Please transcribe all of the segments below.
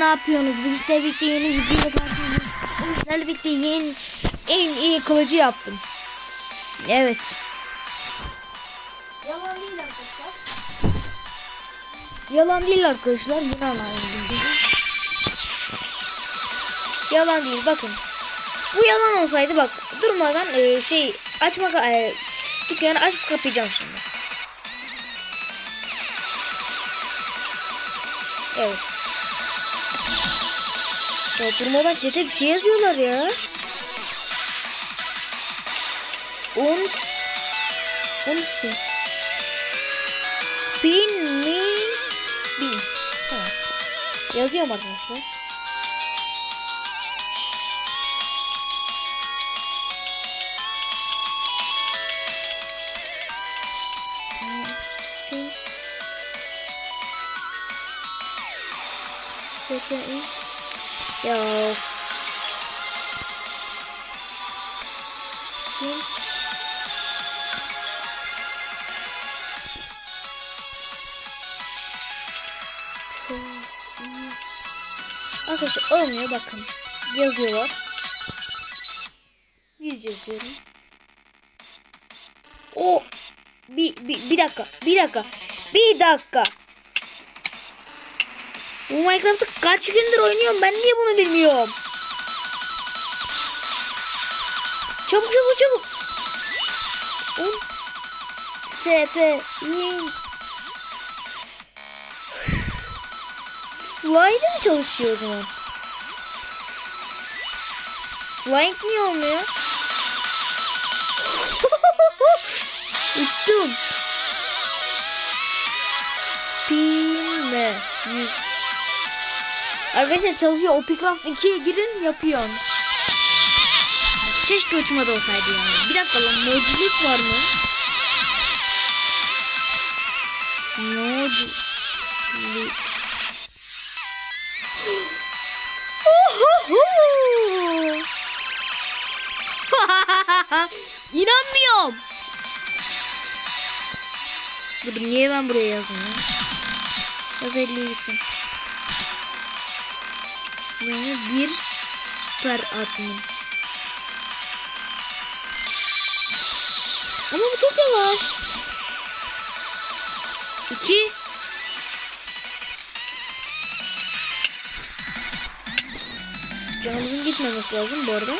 ne yapıyorsunuz? Bugün sizlerle birlikte yeni video. Bugün sizlerle birlikte yeni en iyi kılıcı yaptım. Evet. Yalan değil arkadaşlar. Yalan değil arkadaşlar. Bunu anlayın. Yalan değil bakın. Bu yalan olsaydı bak durmadan e, şey açmak e, dükkanı açıp kapayacağım şimdi. Evet. Ya durmadan çete bir şey yazıyorlar ya. Uns Uns mi? Spin me bin. Tamam. Yazıyorum arkadaşlar. Ya. Spin. Arkadaşlar olmuyor bakın. Yazıyorlar. Yüz yazıyorum. O bir, bir, bir dakika. Bir dakika. Bir dakika. Bu Minecraft'ı kaç gündür oynuyorum. Ben niye bunu bilmiyorum? Çabuk çabuk çabuk. SP. Fly'de mi çalışıyor o zaman? Flying niye olmuyor? Uçtum. Spinme. Yüz. Arkadaşlar çalışıyor. Opicraft 2'ye girin yapıyorsun. Keşke uçmada olsaydı yani. Bir dakika lan mocilik var mı? Mocilik. İnanmıyorum. Dur niye ben buraya yazdım ya? Yaz 50 gitsin. Yani bir süper admin. Ama bu çok yavaş. İki. Canımızın gitmemesi lazım bu arada.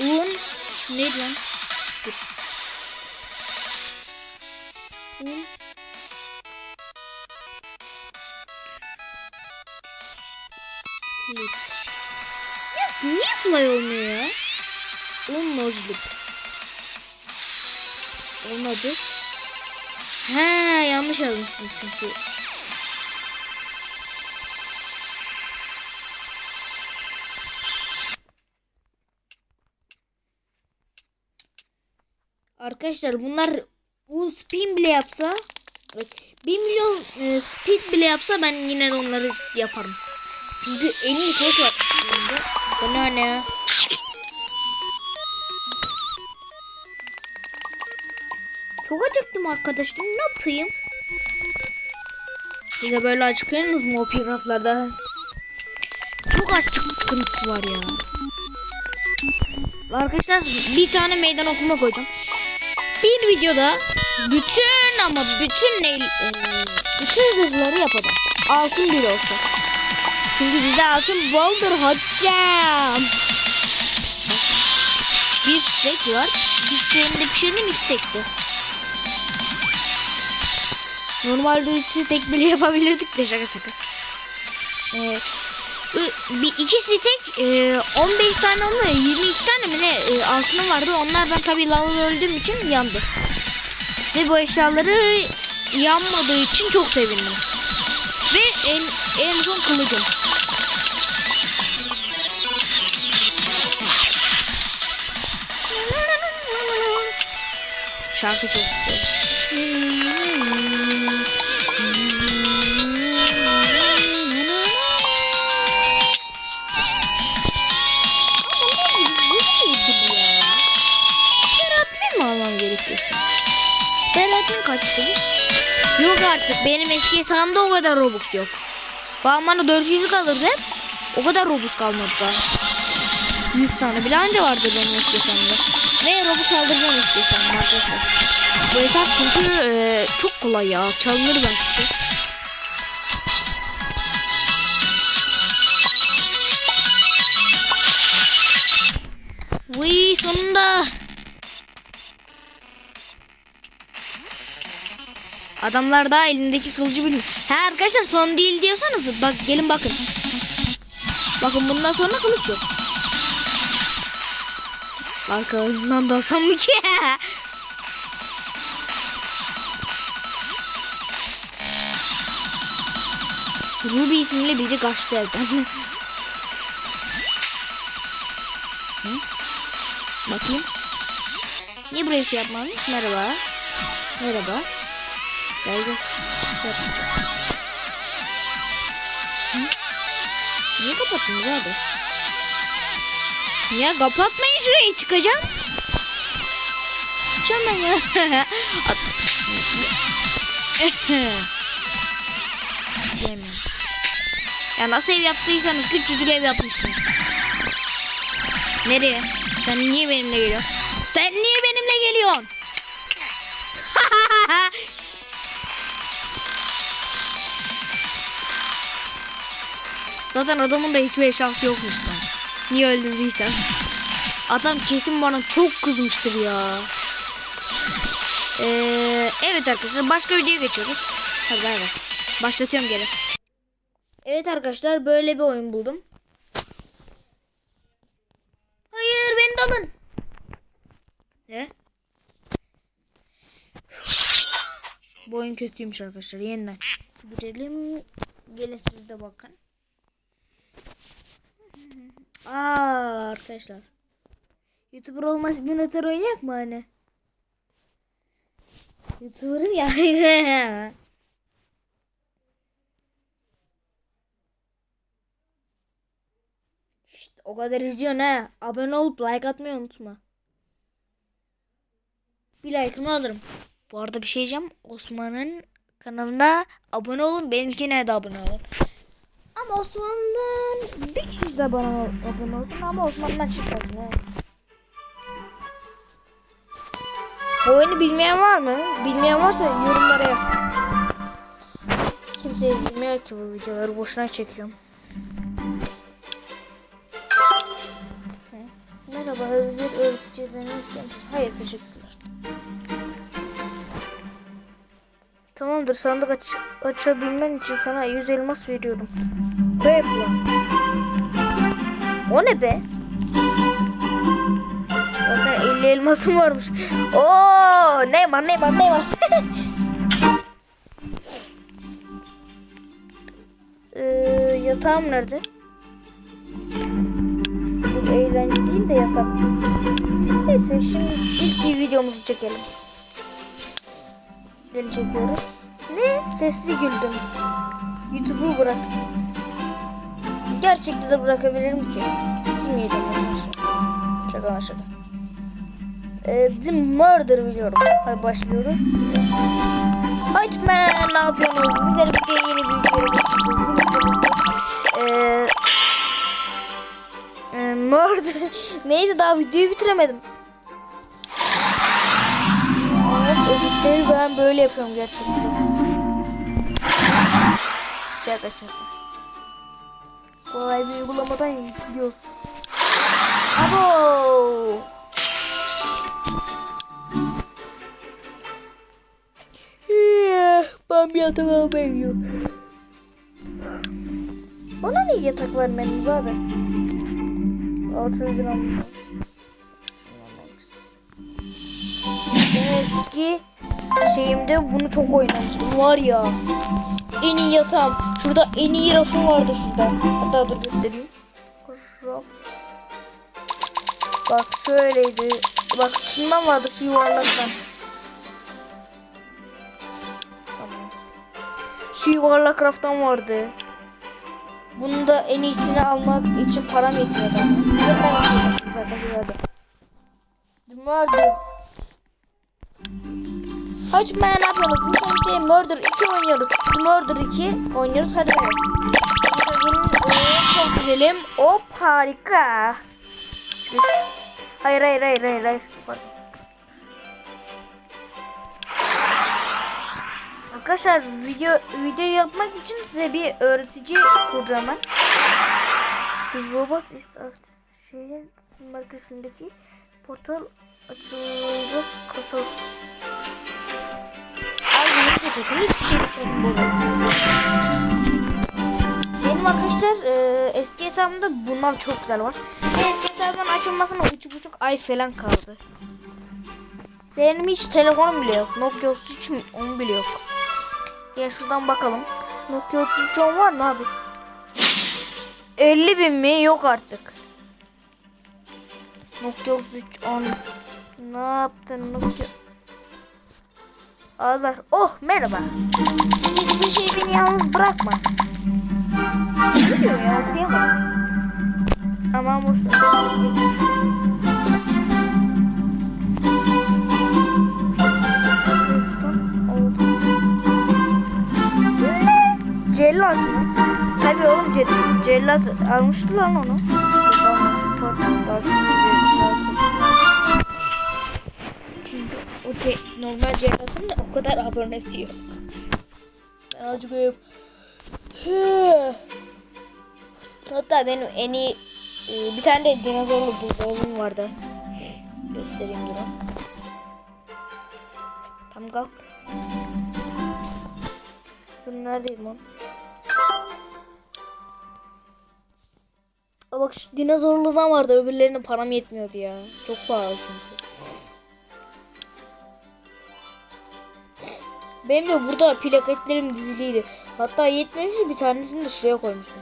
Un. Neydi lan? He yanlış yazmışım çünkü. Arkadaşlar bunlar bu spin bile yapsa 1 milyon e, speed bile yapsa ben yine onları yaparım. Çünkü 50 kılıç var. Bu ne ne? Acıktım arkadaşlar. Ne yapayım? Bize böyle açıklıyorsunuz mu o pigraflarda? Çok açlık sıkıntısı var ya. Arkadaşlar bir tane meydan okuma koydum. Bir videoda bütün ama bütün ne, e, bütün zırhları yapacağım. Altın bir olsa. Çünkü bize altın boldur hocam. Bir steak var. Bir steak'inde pişirdim iki steak'ti. Normalde üç steak bile yapabilirdik de şaka şaka. Evet. Bir iki steak e, 15 tane olmuyor 22 tane mi ne e, altınım vardı onlar ben tabi lavada öldüğüm için yandı ve bu eşyaları yanmadığı için çok sevindim ve en, en son kılıcım şarkı çok güzel Kaç kaçtı? Yok artık benim eski hesabımda o kadar Robux yok. Babam bana 400 kalırdı. O kadar Robux kalmadı daha. 100 tane bile anca vardı benim eski hesabımda. Ve Robux aldıracağım eski hesabımda arkadaşlar. Bu hesap çünkü e, çok kolay ya. Çalınır belki. Adamlar daha elindeki kılıcı bilmiyor. Ha arkadaşlar son değil diyorsanız bak gelin bakın. Bakın bundan sonra kılıç yok. Arkalarından da alsam mı ki? Ruby isimli biri kaçtı evden. Bakayım. Niye buraya şey yapmamış? Merhaba. Merhaba. Yapmayacağım. Hı? Niye kapattınız abi? Ya kapatmayın şurayı çıkacağım. Çıkacağım ben ya. At. Ya nasıl ev yaptıysanız küçücük ev yapmışsınız. Nereye? Sen niye benimle geliyorsun? Sen niye benimle geliyorsun? Zaten adamın da hiçbir eşyası yokmuş lan. Niye öldürdüysem. Adam kesin bana çok kızmıştır ya. Ee, evet arkadaşlar başka videoya geçiyoruz. Hadi bay. Başlatıyorum geri. Evet arkadaşlar böyle bir oyun buldum. Hayır beni de alın. Ne? Bu oyun kötüymüş arkadaşlar. Yeniden girelim. Gelin siz de bakın. Aa arkadaşlar. YouTuber olmaz simülatör oynayak mı hani? YouTuber'ım ya. Şşt, o kadar izliyorsun ha. Abone olup like atmayı unutma. Bir like'ımı alırım. Bu arada bir şey diyeceğim. Osman'ın kanalına abone olun. Benimkine de abone olun. Osman'dan bir kişi de bana abone olsun ama Osman'dan çıkmasın. He. Bu oyunu bilmeyen var mı? Bilmeyen varsa yorumlara yazsın. Kimse izlemiyor ki bu videoları. Boşuna çekiyorum. Merhaba, bir öğretici misin? Hayır, teşekkürler. Tamamdır, sandık aç açabilmen için sana 100 elmas veriyorum. Böyle falan. O ne be? Zaten 50 elmasım varmış. Oo, ne var ne var ne var? ee, yatağım nerede? Bu eğlence değil de yatak. Neyse şimdi ilk bir videomuzu çekelim. Gel çekiyoruz. Ne? Sesli güldüm. YouTube'u bırak. Gerçekte de bırakabilirim ki. Silmeyeceğim arkadaşlar. Şaka lan şaka. Ee, The Murder biliyorum. Hadi başlıyorum. Haydi man ne yapıyorsunuz? Güzel bir yeni bir video. Ee, e, Murder. Neydi daha videoyu bitiremedim. Editleri ben böyle yapıyorum gerçekten. Şaka şaka. Kolay bir uygulamadan gidiyor. Abo! Ben bir yatak gidiyorum. Bana niye yatak vermediniz abi? Altı yüzün almışım. Demek ki şeyimde bunu çok oynamıştım var ya. En iyi yatağım. Şurada en iyi rafım vardı şurada. Hatta dur göstereyim. Raf. Bak şöyleydi. Bak şundan vardı şu yuvarlaktan. Tamam. Şu yuvarlak raftan vardı. Bunu da en iyisini almak için param yetmiyordu ama. Zaten güzeldi. Vardı. Hadi ben ne yapıyoruz? Bu saatte Murder 2 oynuyoruz. Murder 2 oynuyoruz. Hadi bakalım. Çok güzelim. Hop harika. Hayır hayır hayır hayır. hayır. Arkadaşlar video video yapmak için size bir öğretici kuracağım ben. The Robot is şeyin markasındaki portal açılacak kasa. Abi de çekim hiçbir şey yok. Benim arkadaşlar e, eski hesabımda bunlar çok güzel var. Ve eski hesabımın açılmasına üç buçuk ay falan kaldı. Benim hiç telefonum bile yok. Nokia 33 mi? Onu bile yok. Gel şuradan bakalım. Nokia 33 10 var mı abi? 50 bin mi? Yok artık. Nokia 33 10. Ne yaptın Nokia? Azar. Oh merhaba. Hiçbir şey beni yalnız bırakma. Ne diyor ya okuyamadım. Aman boş ver. Ne? Cellat mı? Tabii oğlum cel- cellat almıştı lan onu. Normal cellatın da o kadar abonesi yok. Ben azıcık. Hatta benim en iyi e, bir tane de dinozorlu buzdolabım vardı. Göstereyim durun. Tam kalk. Ben neredeyim lan? Bak şu dinozorludan vardı öbürlerine param yetmiyordu ya. Çok pahalı Benim de burada plaketlerim diziliydi. Hatta yetmemişti bir tanesini de şuraya koymuştum.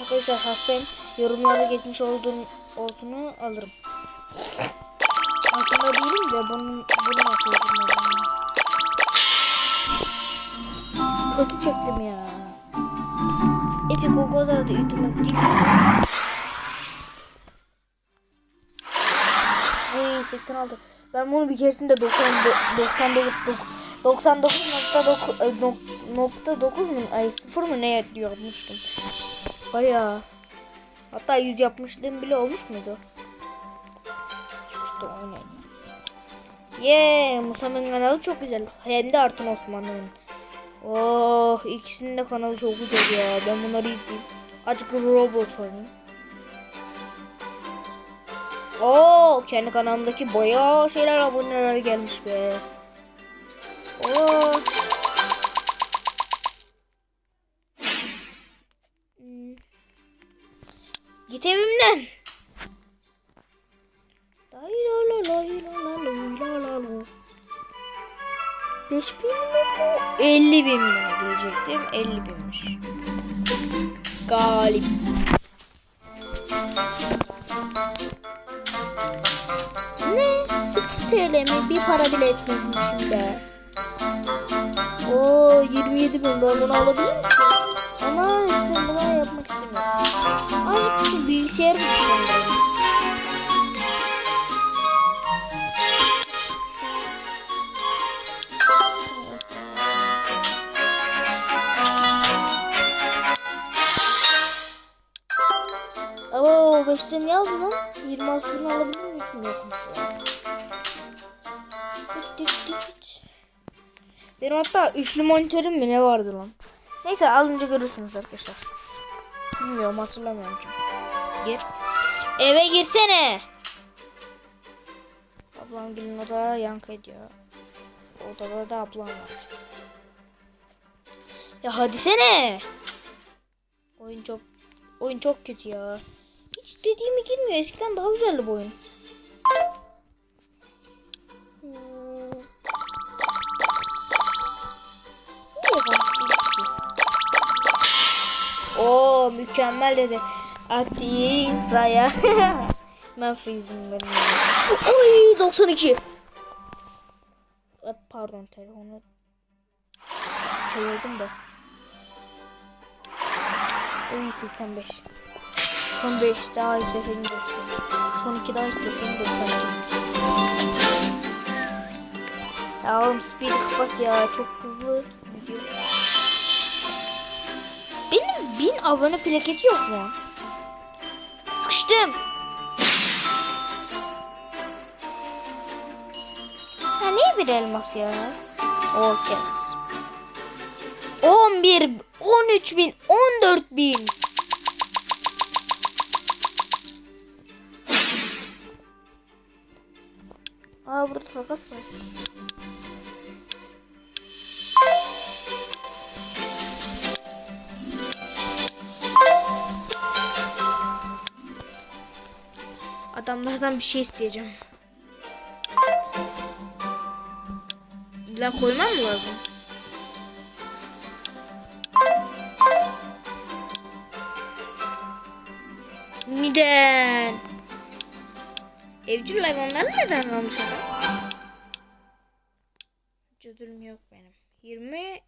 Arkadaşlar hastayım. Yorumlarda geçmiş olduğunu, olduğunu alırım. Aslında değilim de bunun, bunu yapıyordum. Kötü çektim ya. Epic o kadar da yutmak değil. 86. Ben bunu bir keresinde 90 99 99.9 nokta 9 mu ay 0 mı ne diyormuştum. Baya hatta 100 yapmışlığım bile olmuş muydu? Çıkışta oynayın. Yeee Musa'nın kanalı çok güzel. Hem de Artun Osman'ın. Oh ikisinin de kanalı çok güzel ya. Ben bunları izleyeyim. Azıcık Roblox oynayayım. Oo kendi kanalımdaki bayağı şeyler aboneler gelmiş be. Oo. Git evimden. Lay la la lay la la lay la la la. 5 bin mi bu? 50 bin mi diyecektim. 50 binmiş. Galip. TL mi? Bir para bile etmezmişim be. Oo 27 bin ben bunu alabilir miyim? Ama sen bunu yapmak istemiyorum. Azıcık şu bilgisayarı güçlendirelim. Oo 5 sene yazdı lan. 26 bin alabilir miyim? Yokmuş ya. Benim hatta üçlü monitörüm mi ne vardı lan? Neyse alınca görürsünüz arkadaşlar. Bilmiyorum hatırlamıyorum çünkü. Gir. Eve girsene. Ablam gelin odaya yankı ediyor. Odada da ablam var. Ya hadi sene. Oyun çok oyun çok kötü ya. Hiç dediğimi girmiyor. Eskiden daha güzeldi bu oyun. Hmm. Oo mükemmel dedi. Ati saya. ben freezing benim. Oy 92. Ay, Pardon telefonu çevirdim de. Oy 85. Son 5 daha ekleseni de Son 2 daha ekleseni de Ya oğlum speed'i kapat ya çok hızlı gidiyor. Bin abone plaketi yok mu? Sıkıştım. Ha niye bir elmas ya? Okey. 11, 13 bin, 14 bin. Aa burada takas var. Adamlardan bir şey isteyeceğim. İlla koymam mı lazım? Neden? Evcil hayvanları neden almış adam? Ödülüm yok benim. 20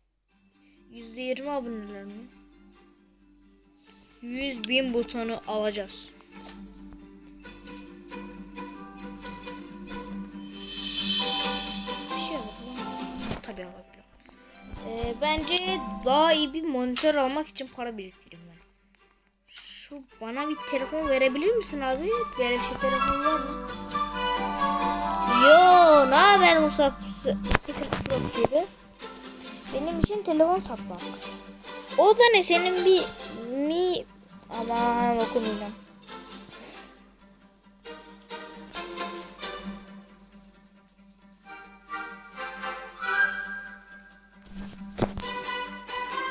yüzde yirmi aboneler mi? 100 bin butonu alacağız. Tabii alabilirim. Ee, bence daha iyi bir monitör almak için para biriktireyim ben. Şu bana bir telefon verebilir misin abi? Böyle şey telefon var mı? Yo, ne haber Musab 007? Benim için telefon satmak. O da ne senin bir mi aman okumayacağım.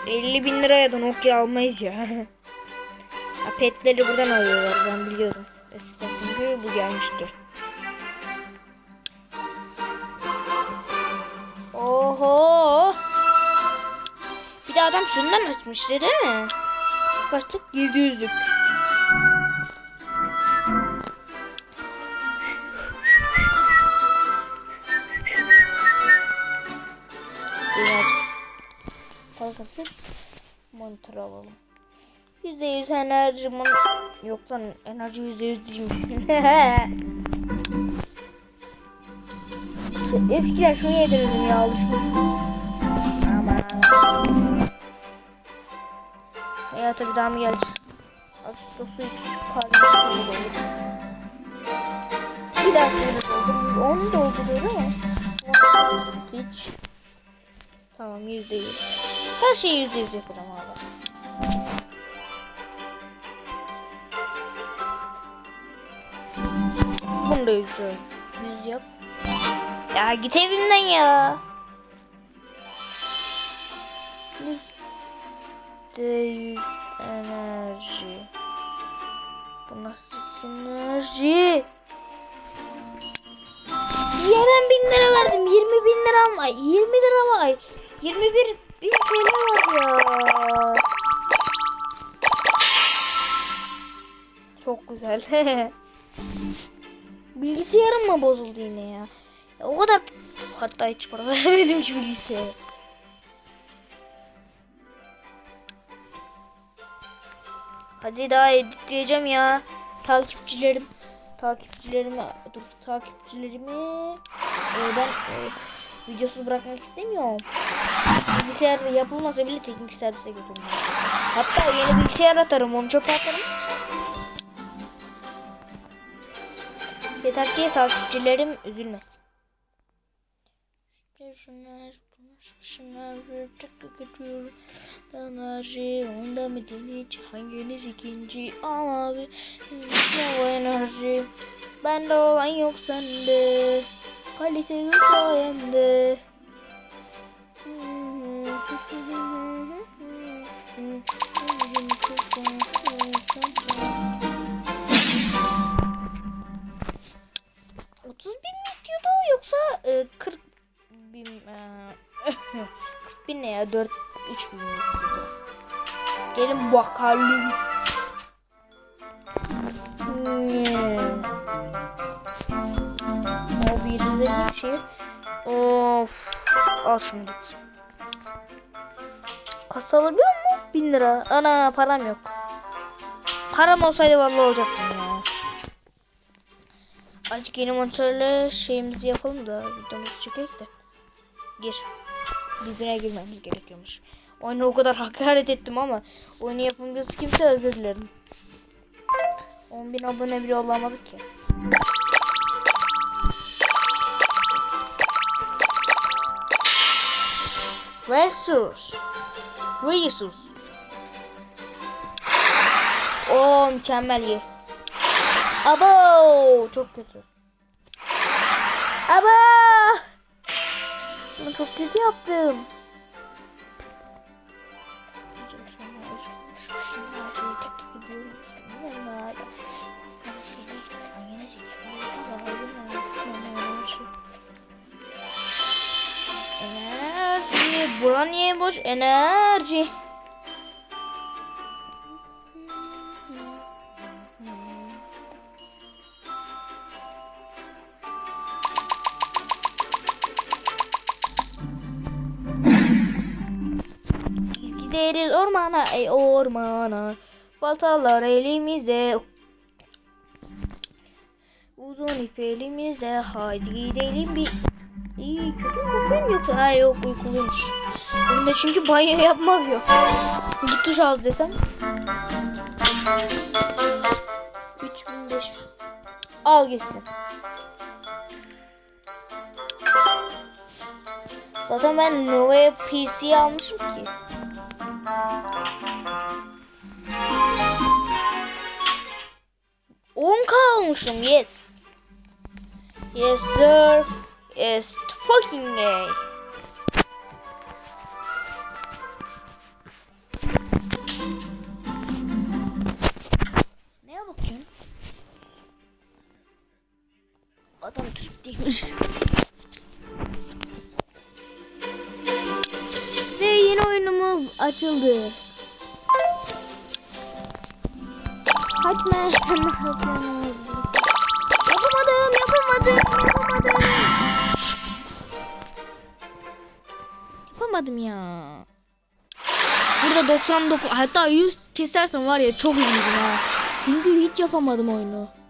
...50 bin liraya da Nokia almayız ya. ya petleri buradan alıyorlar ben biliyorum. Eskiden çünkü bu gelmişti. Oho! Bir de adam şundan açmıştı değil mi? Kaçlık? 700'lük. Fazlası monitör alalım. %100 enerji mon Yok lan enerji %100 değilmiş. Eskiden şunu yedirirdim ya alışmış. Aman. Hayata bir daha mı geleceğiz? Azıcık da su içip karnım olur. Bir daha suyunu doldururuz. Onu dolduruyor ama. Hiç. Tamam yüzde yüz. Her şeyi yüzde yüz yapacağım abi. Bunu da yüzde yüz yap. Ya git evimden ya. Yüzde yüz enerji. Bu nasıl sinerji? Ya ben bin lira verdim. 20 bin lira ama 20 lira var. 21 bin TL var. Çok güzel. Bilgisayarım mı bozuldu yine ya? ya o kadar hatta hiç para vermedim ki bilgisayara. Hadi daha editleyeceğim ya. Takipçilerim takipçilerimi dur takipçilerimi e, ben e, videosuz bırakmak istemiyorum. Bilgisayar yapılmasa bile teknik servise götürürüm. Hatta yeni bilgisayar atarım onu çöpe atarım. Yeter ki takipçilerim üzülmesin. İşte şunlar, şunlar takı götürüyor. Enerji, onda mı hiç hanginiz ikinci? Al abi, enerji? Bende olan yok sende. Kaliteli sayemde. Otuz bin mi yoksa e, 40 bin e, 40 bin ne ya 4 3 bin mi? Gelin bakalım. Hmm. Abi yedileri bir şey. Of. Al şunu git. Kasa alabiliyor mu? 1000 lira. Ana param yok. Param olsaydı vallahi olacaktım ya. Azıcık yeni monitörle şeyimizi yapalım da videomuzu çekelim de. Gir. Dibine girmemiz gerekiyormuş. Oyunu o kadar hakaret ettim ama oyunu yapımcısı kimse özür dilerim. 10.000 abone bile olamadık ki. Versus. Versus. Oo mükemmel iyi. Abo çok kötü. Abo. Bunu çok kötü yaptım. Bura niye boş? Enerji. Gideriz ormana ey ormana. Baltalar elimizde Uzun ip elimizde Haydi gidelim bir. İyi kötü kokuyorum yoksa ha yok uykuluymuş Bunda çünkü banyo yapmak yok Git duş al desem 3500 Al gitsin Zaten ben Nova'ya PC almışım ki. On almışım yes. Yes sir. Yes fucking gay. Adam Türk değilmiş. Ve yeni oyunumuz açıldı. Kaçma. yapamadım, yapamadım, yapamadım. Yapamadım ya. Burada 99 hatta 100 kesersen var ya çok üzüldüm ha. Çünkü hiç yapamadım oyunu.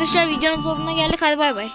Arkadaşlar videonun sonuna geldik. Hadi bay bay.